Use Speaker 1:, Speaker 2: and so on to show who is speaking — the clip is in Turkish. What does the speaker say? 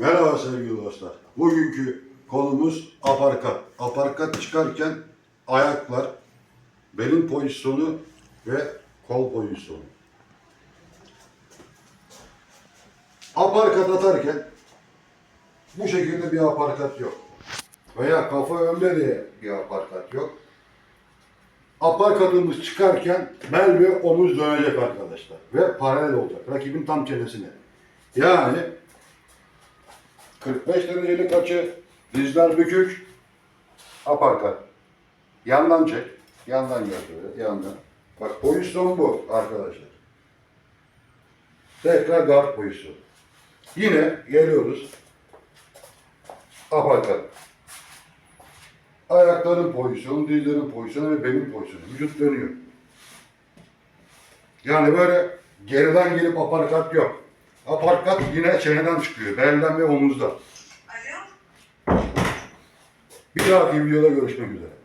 Speaker 1: Merhaba sevgili dostlar. Bugünkü konumuz aparkat. Aparkat çıkarken ayaklar, belin pozisyonu ve kol pozisyonu. Aparkat atarken bu şekilde bir aparkat yok. Veya kafa önde diye bir aparkat yok. Aparkatımız çıkarken bel ve omuz dönecek arkadaşlar. Ve paralel olacak. Rakibin tam çenesine. Yani 45 derecelik açı, dizler bükük, aparkat. Yandan çek, yandan gel şöyle, yandan. Bak pozisyon bu arkadaşlar. Tekrar guard pozisyonu. Yine geliyoruz. Aparkat. Ayakların pozisyonu, dizlerin pozisyonu ve belin pozisyonu. Vücut dönüyor. Yani böyle geriden gelip aparkat yok. Aparkat yine çeneden çıkıyor. Belden ve omuzdan.
Speaker 2: Alo.
Speaker 1: Bir dahaki videoda görüşmek üzere.